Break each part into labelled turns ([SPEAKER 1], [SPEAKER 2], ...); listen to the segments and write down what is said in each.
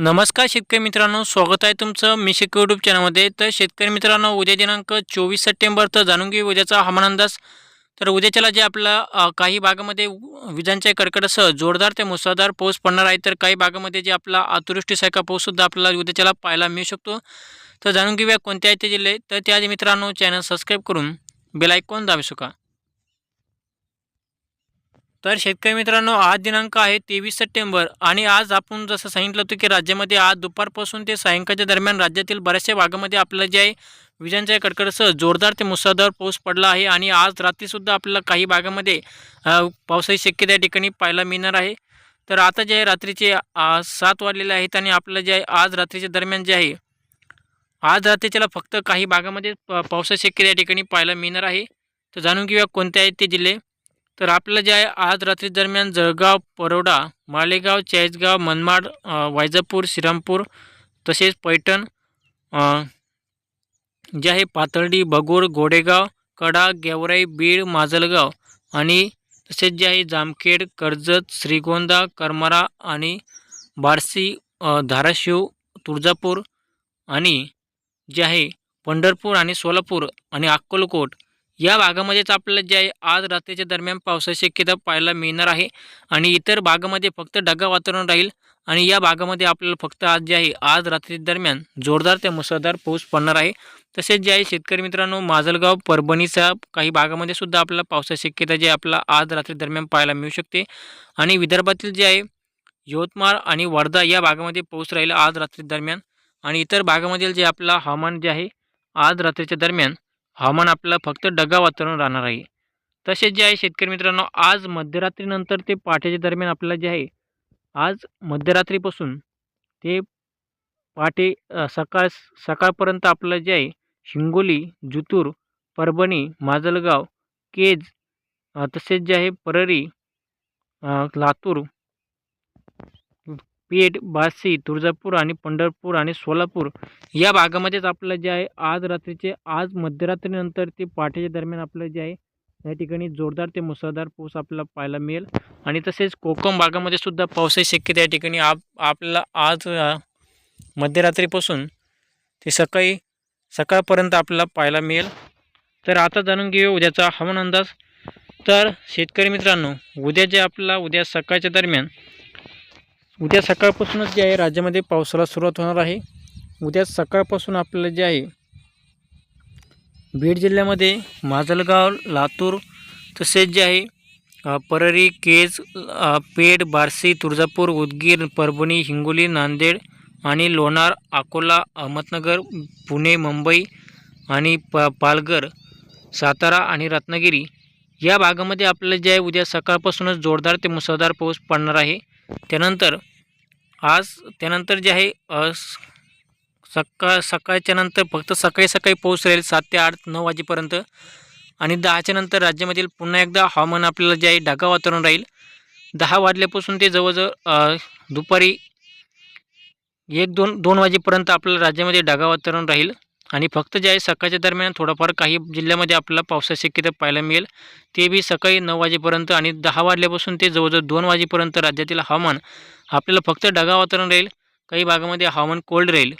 [SPEAKER 1] नमस्कार शेतकरी मित्रांनो स्वागत आहे तुमचं मी शेतकरी यूट्यूब चॅनलमध्ये तर शेतकरी मित्रांनो उद्या दिनांक चोवीस सप्टेंबर तर जाणून घेऊ उद्याचा हवामान अंदाज. तर उद्याच्याला जे आपला काही भागामध्ये विजांच्या कडकडासह जोरदार ते मुसळधार पाऊस पडणार आहे. तर काही भागामध्ये जे आपला अतिवृष्टीसारखा पाऊससुद्धा आपल्याला उद्याच्याला पाहायला मिळू शकतो. तर जाणून घेऊया कोणत्या आहेत ते जिल्हे. तर त्या मित्रांनो चॅनल सबस्क्राईब करून बेलायकॉन दाबू शका तर शेतकरी मित्रांनो आज दिनांक आहे तेवीस सप्टेंबर आणि आज आपण जसं सांगितलं होतं की राज्यामध्ये आज दुपारपासून ते सायंकाळच्या दरम्यान राज्यातील बऱ्याचशा भागामध्ये आपलं जे आहे विजांच्या कडकडसह जोरदार ते मुसळधार पाऊस पडला आहे आणि आज रात्रीसुद्धा आपल्याला काही भागामध्ये पावसाची शक्यता या ठिकाणी पाहायला मिळणार आहे. तर आता जे आहे रात्रीचे सात वाजलेले आहेत आणि आपलं जे आहे आज रात्रीच्या दरम्यान जे आहे आज रात्रीच्याला फक्त काही भागामध्ये प पावसाची शक्यता या ठिकाणी पाहायला मिळणार आहे. तर जाणून घेऊया कोणते आहेत ते जिल्हे. तर आपलं जे आहे आज रात्री दरम्यान जळगाव परोडा मालेगाव चाळीसगाव मनमाड वायजापूर श्रीरामपूर तसेच पैठण जे आहे पाथर्डी बगूर गोडेगाव कडा गेवराई बीड माजलगाव आणि तसेच जे आहे जामखेड कर्जत श्रीगोंदा करमारा आणि बारसी धाराशिव तुळजापूर आणि जे आहे पंढरपूर आणि सोलापूर आणि अक्कलकोट या भागामध्येच आपल्याला जे आहे आज रात्रीच्या दरम्यान पावसाची शक्यता पाहायला मिळणार आहे. आणि इतर भागामध्ये फक्त ढगा वातावरण राहील. आणि या भागामध्ये आपल्याला फक्त आज जे आहे आज रात्री दरम्यान जोरदार ते मुसळधार पाऊस पडणार आहे. तसेच जे आहे शेतकरी मित्रांनो माजलगाव परभणीच्या काही भागामध्ये सुद्धा आपल्याला पावसाची शक्यता जे आपला आपल्याला आज रात्री दरम्यान पाहायला मिळू शकते. आणि विदर्भातील जे आहे यवतमाळ आणि वर्धा या भागामध्ये पाऊस राहील आज रात्री दरम्यान. आणि इतर भागामधील जे आपलं हवामान जे आहे आज रात्रीच्या दरम्यान हवामान आपल्याला फक्त डगा वातावरण राहणार आहे. तसेच जे आहे शेतकरी मित्रांनो आज मध्यरात्रीनंतर ते पहाटेच्या दरम्यान आपल्याला जे आहे आज मध्यरात्रीपासून ते पहाटे सकाळ सकाळपर्यंत आपलं जे आहे हिंगोली जुतूर परभणी माजलगाव केज तसेच जे आहे परळी लातूर पेठ बार्शी तुळजापूर आणि पंढरपूर आणि सोलापूर या भागामध्येच आपलं जे आहे आज रात्रीचे आज मध्यरात्रीनंतर ते पहाटेच्या दरम्यान आपलं जे आहे या ठिकाणी जोरदार ते मुसळधार पाऊस आपल्याला पाहायला मिळेल. आणि तसेच कोकम भागामध्ये सुद्धा पावसाची शक्यता या ठिकाणी आप आपल्याला आज मध्यरात्रीपासून ते सकाळी सकाळपर्यंत आपल्याला पाहायला मिळेल. तर आता जाणून घेऊ उद्याचा हवामान अंदाज. तर शेतकरी मित्रांनो उद्या जे आपल्याला उद्या सकाळच्या दरम्यान उद्या सकाळपासूनच जे आहे राज्यामध्ये पावसाला सुरुवात होणार आहे. उद्या सकाळपासून आपल्याला जे आहे बीड जिल्ह्यामध्ये माजलगाव लातूर तसेच जे आहे परळी केज पेठ बार्शी तुळजापूर उदगीर परभणी हिंगोली नांदेड आणि लोणार अकोला अहमदनगर पुणे मुंबई आणि प पालघर सातारा आणि रत्नागिरी या भागामध्ये आपल्याला जे आहे उद्या सकाळपासूनच जोरदार ते मुसळधार पाऊस पडणार आहे. त्यानंतर आज त्यानंतर जे आहे सकाळ सकाळच्या नंतर फक्त सकाळी सकाळी पाऊस राहील सात ते आठ नऊ वाजेपर्यंत. आणि दहाच्या नंतर राज्यामधील पुन्हा एकदा हवामान आपल्याला जे आहे ढगा वातावरण राहील. दहा वाजल्यापासून ते जवळजवळ दुपारी एक दोन दोन वाजेपर्यंत आपल्याला राज्यामध्ये ढगाळ वातावरण राहील. आणि फक्त जे आहे सकाळच्या दरम्यान थोडंफार काही जिल्ह्यामध्ये आपल्याला पावसाची शक्यता पाहायला मिळेल. ते बी सकाळी नऊ वाजेपर्यंत आणि दहा वाजल्यापासून ते जवळजवळ दोन वाजेपर्यंत राज्यातील हवामान आपल्याला फक्त ढगाळ वातावरण राहील काही भागामध्ये हवामान कोल्ड राहील.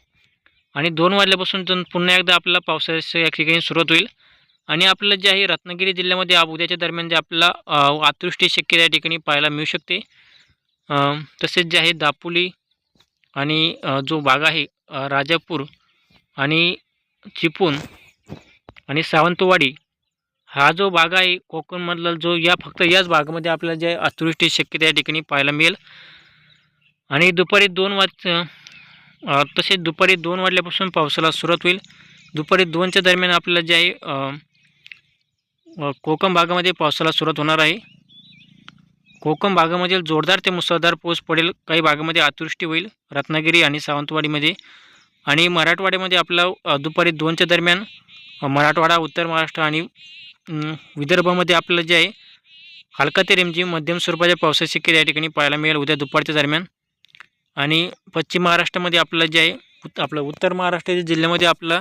[SPEAKER 1] आणि दोन वाजल्यापासून तर पुन्हा एकदा आपल्याला पावसाची या ठिकाणी सुरुवात होईल. आणि आपलं जे आहे रत्नागिरी जिल्ह्यामध्ये उद्याच्या दरम्यान जे आपल्याला अतृष्टी अतिवृष्टी शक्यता या ठिकाणी पाहायला मिळू शकते. तसेच जे आहे दापोली आणि जो भाग आहे राजापूर आणि चिपून आणि सावंतवाडी हा जो भाग आहे कोकणमधला जो या फक्त याच भागामध्ये आपल्याला जे अतिवृष्टी शक्यता या ठिकाणी पाहायला मिळेल. आणि दुपारी दोन वाज तसेच दुपारी दोन वाजल्यापासून पावसाला सुरुवात होईल. दुपारी दोनच्या दरम्यान आपल्याला जे आहे कोकण भागामध्ये पावसाला सुरुवात होणार आहे. कोकण भागामध्ये जोरदार ते मुसळधार पाऊस पडेल. काही भागामध्ये अतिवृष्टी होईल. रत्नागिरी आणि सावंतवाडीमध्ये आणि मराठवाड्यामध्ये आपला दुपारी दोनच्या दरम्यान मराठवाडा उत्तर महाराष्ट्र आणि विदर्भामध्ये आपलं जे आहे हलका ते रिमझिम मध्यम स्वरूपाच्या पावसाची शक्यता या ठिकाणी पाहायला मिळेल उद्या दुपारच्या दरम्यान. आणि पश्चिम महाराष्ट्रामध्ये आपलं जे आहे आपलं उत्तर महाराष्ट्राच्या जिल्ह्यामध्ये आपलं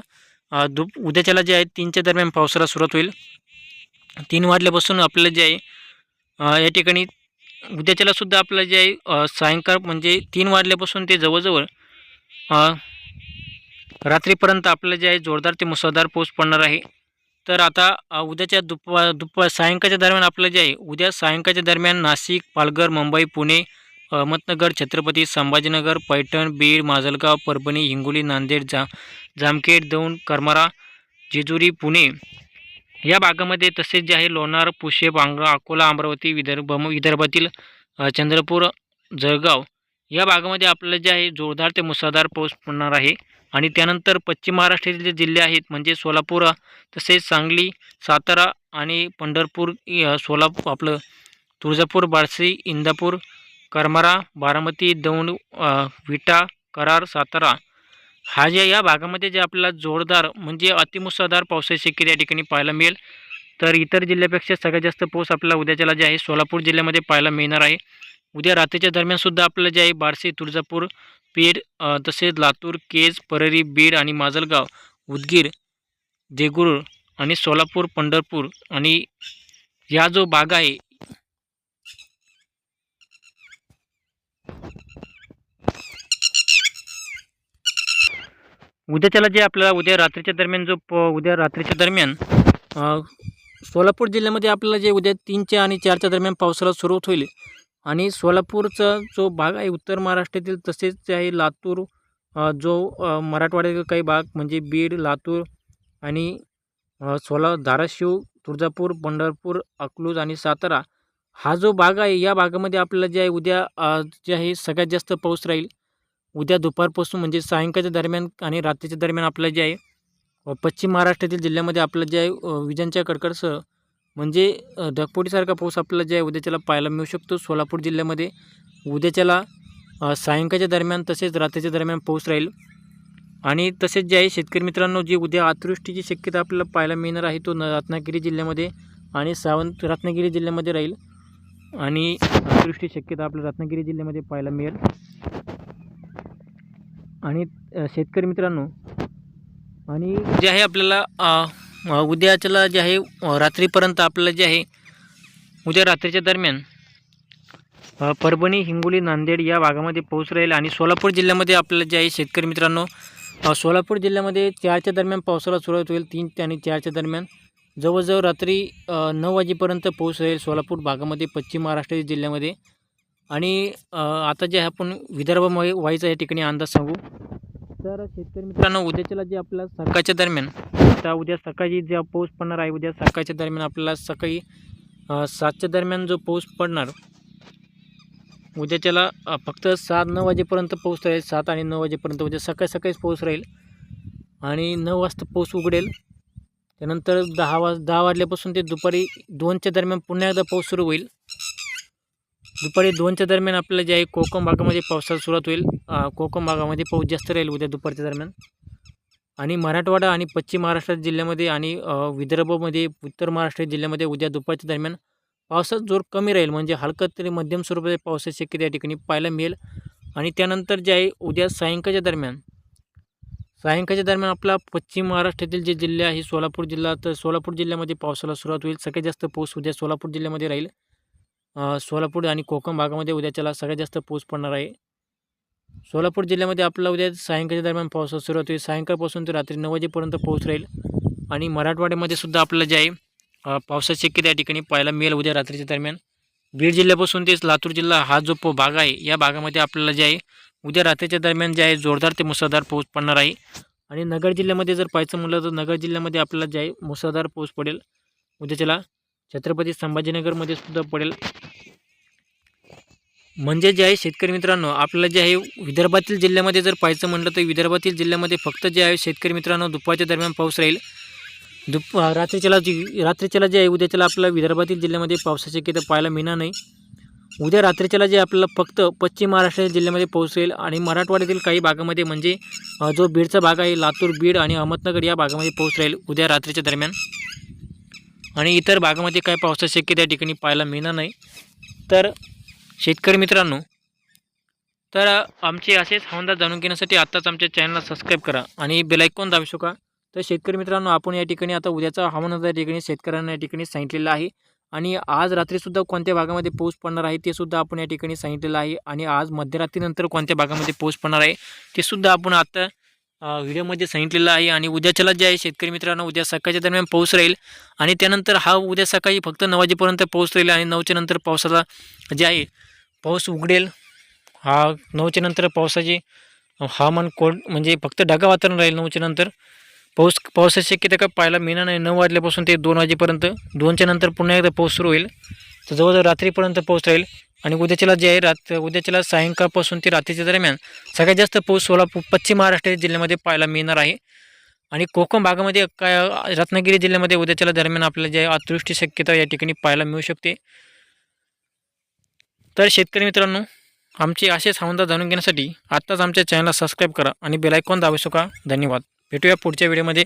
[SPEAKER 1] दुप दु उद्याच्याला जे आहे तीनच्या दरम्यान पावसाला सुरुवात होईल. तीन वाजल्यापासून आपलं जे आहे या ठिकाणी उद्याच्याला सुद्धा आपलं जे आहे सायंकाळ म्हणजे तीन वाजल्यापासून ते जवळजवळ रात्रीपर्यंत आपलं जे आहे जोरदार ते मुसळधार पाऊस पडणार आहे. तर आता उद्याच्या दुपा दुपा सायंकाळच्या दरम्यान आपलं जे आहे उद्या सायंकाळच्या दरम्यान नाशिक पालघर मुंबई पुणे अहमदनगर छत्रपती संभाजीनगर पैठण बीड माजलगाव परभणी हिंगोली नांदेड जा जामखेड दौंड करमारा जेजुरी पुणे या भागामध्ये तसेच जे आहे लोणार पुशे बांगरा अकोला अमरावती विदर्भ विदर्भातील चंद्रपूर जळगाव या भागामध्ये आपल्याला जे आहे जोरदार ते मुसळधार पाऊस पडणार आहे. आणि त्यानंतर पश्चिम महाराष्ट्रातील जे जिल्हे आहेत म्हणजे सोलापूर तसेच सांगली सातारा आणि पंढरपूर सोलापूर आपलं तुळजापूर बार्शी इंदापूर करमारा बारामती दौंड विटा करार सातारा. हा जे या भागामध्ये जे आपल्याला जोरदार म्हणजे अतिमुसळधार पावसाची शक्यता या ठिकाणी पाहायला मिळेल. तर इतर जिल्ह्यापेक्षा सगळ्यात जास्त पाऊस आपल्याला उद्याच्याला जे आहे सोलापूर जिल्ह्यामध्ये पाहायला मिळणार आहे. उद्या रात्रीच्या दरम्यान सुद्धा आपल्याला जे आहे बारसे तुळजापूर पेड तसेच लातूर केज परळी बीड आणि माजलगाव उदगीर देगूर आणि सोलापूर पंढरपूर आणि या जो भाग आहे उद्याच्याला जे आपल्याला उद्या रात्रीच्या दरम्यान जो प उद्या रात्रीच्या दरम्यान सोलापूर जिल्ह्यामध्ये आपल्याला जे उद्या तीनच्या आणि चारच्या दरम्यान पावसाला सुरुवात होईल आणि सोलापूरचा जो भाग आहे उत्तर महाराष्ट्रातील तसेच जे आहे लातूर जो मराठवाड्यातील काही भाग म्हणजे बीड लातूर आणि सोला धाराशिव तुळजापूर पंढरपूर अकलूज आणि सातारा हा जो भाग आहे या भागामध्ये आपल्याला जे आहे उद्या जे आहे सगळ्यात जास्त पाऊस राहील. उद्या दुपारपासून म्हणजे सायंकाळच्या दरम्यान आणि रात्रीच्या दरम्यान आपलं जे आहे पश्चिम महाराष्ट्रातील जिल्ह्यामध्ये आपलं जे आहे विजांच्या कडकडसह म्हणजे अ, ढगफुटीसारखा पाऊस आपल्याला जे आहे उद्याच्याला पाहायला मिळू शकतो. सोलापूर जिल्ह्यामध्ये उद्याच्याला सायंकाळच्या दरम्यान तसेच रात्रीच्या दरम्यान पाऊस राहील. आणि तसेच जे आहे शेतकरी मित्रांनो जी उद्या अतिवृष्टीची शक्यता आपल्याला पाहायला मिळणार आहे तो न रत्नागिरी जिल्ह्यामध्ये आणि सावंत रत्नागिरी जिल्ह्यामध्ये राहील. आणि अतिवृष्टी शक्यता आपल्याला रत्नागिरी जिल्ह्यामध्ये पाहायला मिळेल. आणि शेतकरी मित्रांनो आणि जे आहे आपल्याला उद्याच्याला जे आहे रात्रीपर्यंत आपल्याला जे आहे उद्या रात्रीच्या दरम्यान परभणी हिंगोली नांदेड या भागामध्ये पाऊस राहील आणि सोलापूर जिल्ह्यामध्ये आपल्याला जे आहे शेतकरी मित्रांनो सोलापूर जिल्ह्यामध्ये चारच्या दरम्यान पावसाला सुरुवात होईल तीन ते आणि चारच्या दरम्यान. जवळजवळ रात्री नऊ वाजेपर्यंत पाऊस राहील सोलापूर भागामध्ये पश्चिम महाराष्ट्र जिल्ह्यामध्ये. आणि आता जे आहे आपण विदर्भामध्ये व्हायचा या ठिकाणी अंदाज सांगू तर शेतकरी मित्रांनो उद्याच्याला जे आपल्याला सकाळच्या दरम्यान आता उद्या सकाळी जे पाऊस पडणार आहे उद्या सकाळच्या दरम्यान आपल्याला सकाळी सातच्या दरम्यान जो पाऊस पडणार उद्याच्याला फक्त सात नऊ वाजेपर्यंत पाऊस राहील सात आणि नऊ वाजेपर्यंत उद्या सकाळी सकाळीच पाऊस राहील आणि नऊ वाजता पाऊस उघडेल. त्यानंतर दहा वाज दहा वाजल्यापासून ते दुपारी दोनच्या दरम्यान पुन्हा एकदा पाऊस सुरू होईल. दुपारी दोनच्या दरम्यान आपल्याला जे आहे कोकण भागामध्ये पावसाला सुरुवात होईल. कोकम कोकण भागामध्ये पाऊस जास्त राहील उद्या दुपारच्या दरम्यान. आणि मराठवाडा आणि पश्चिम महाराष्ट्र जिल्ह्यामध्ये आणि विदर्भमध्ये विदर्भामध्ये उत्तर महाराष्ट्र जिल्ह्यामध्ये उद्या दुपारच्या दरम्यान पावसाचा जोर कमी राहील. म्हणजे हलकं तरी मध्यम स्वरूपाचे पावसाची शक्यता या ठिकाणी पाहायला मिळेल. आणि त्यानंतर जे आहे उद्या सायंकाळच्या दरम्यान सायंकाळच्या दरम्यान आपला पश्चिम महाराष्ट्रातील जे जिल्हे आहे सोलापूर जिल्हा तर सोलापूर जिल्ह्यामध्ये पावसाला सुरुवात होईल. सगळ्यात जास्त पाऊस उद्या सोलापूर जिल्ह्यामध्ये राहील. सोलापूर आणि कोकण भागामध्ये उद्याच्याला सगळ्यात जास्त पाऊस पडणार आहे. सोलापूर जिल्ह्यामध्ये आपला उद्या सायंकाळच्या दरम्यान पावसाला सुरुवात होईल. सायंकाळपासून ते रात्री नऊ वाजेपर्यंत पाऊस राहील. आणि मराठवाड्यामध्ये सुद्धा आपल्याला जे आहे पावसाची शक्यता या ठिकाणी पाहायला मिळेल उद्या रात्रीच्या दरम्यान. बीड जिल्ह्यापासून तेच लातूर जिल्हा हा जो प भाग आहे या भागामध्ये आपल्याला जे आहे उद्या रात्रीच्या दरम्यान जे आहे जोरदार ते मुसळधार पाऊस पडणार आहे. आणि नगर जिल्ह्यामध्ये जर पाहायचं म्हटलं तर नगर जिल्ह्यामध्ये आपल्याला जे आहे मुसळधार पाऊस पडेल. उद्याच्याला छत्रपती संभाजीनगरमध्ये सुद्धा पडेल. म्हणजे जे आहे शेतकरी मित्रांनो आपल्याला जे आहे विदर्भातील जिल्ह्यामध्ये जर पाहायचं म्हटलं तर विदर्भातील जिल्ह्यामध्ये फक्त जे आहे शेतकरी मित्रांनो दुपारच्या दरम्यान पाऊस राहील. दुप रात्रीच्याला जी रात्रीच्याला जे आहे उद्याच्याला आपल्याला विदर्भातील जिल्ह्यामध्ये पावसाची शक्यता पाहायला मिळणार नाही. उद्या रात्रीच्याला जे आपल्याला फक्त पश्चिम महाराष्ट्र जिल्ह्यामध्ये पाऊस राहील आणि मराठवाड्यातील काही भागामध्ये म्हणजे जो बीडचा भाग आहे लातूर बीड आणि अहमदनगर या भागामध्ये पाऊस राहील उद्या रात्रीच्या दरम्यान. आणि इतर भागामध्ये काय पावसाची शक्यता या ठिकाणी पाहायला मिळणार नाही. तर शेतकरी मित्रांनो तर आमचे असेच हवामान जाणून घेण्यासाठी आत्ताच आमच्या चॅनलला सबस्क्राईब करा आणि बेलायकॉन दाबू शका तर शेतकरी मित्रांनो आपण या ठिकाणी आता उद्याचा हवामान या ठिकाणी शेतकऱ्यांना या ठिकाणी सांगितलेलं आहे. आणि आज रात्रीसुद्धा कोणत्या भागामध्ये पाऊस पडणार आहे ते सुद्धा आपण या ठिकाणी सांगितलेलं आहे. आणि आज मध्यरात्रीनंतर कोणत्या भागामध्ये पाऊस पडणार आहे ते सुद्धा आपण आता व्हिडिओमध्ये सांगितलेलं आहे. आणि उद्याच्याला जे आहे शेतकरी मित्रांनो उद्या सकाळच्या दरम्यान पाऊस राहील. आणि त्यानंतर हा उद्या सकाळी फक्त नऊ वाजेपर्यंत पाऊस राहील आणि नऊच्या नंतर पावसाचा जे आहे पाऊस उघडेल. हा नऊच्या नंतर पावसाची हवामान कोड म्हणजे फक्त ढगा वातावरण राहील नऊच्या नंतर. पाऊस पावसाची शक्यता का पाहायला मिळणार नाही. नऊ वाजल्यापासून ते दोन वाजेपर्यंत दोनच्या नंतर पुन्हा एकदा पाऊस सुरू होईल. तर जवळजवळ रात्रीपर्यंत पाऊस राहील. आणि उद्याच्याला जे आहे रात उद्याच्याला सायंकाळपासून ते रात्रीच्या दरम्यान सगळ्यात जास्त पाऊस सोलापूर पश्चिम महाराष्ट्र जिल्ह्यामध्ये पाहायला मिळणार आहे. आणि कोकण भागामध्ये काय रत्नागिरी जिल्ह्यामध्ये उद्याच्याला दरम्यान आपल्याला जे आहे अतिवृष्टी शक्यता या ठिकाणी पाहायला मिळू शकते. तर शेतकरी मित्रांनो आमचे असेच हवामान जाणून घेण्यासाठी आत्ताच आमच्या चॅनलला सबस्क्राईब करा आणि बेलायकॉन दाबू शका धन्यवाद. भेटूया पुढच्या व्हिडिओमध्ये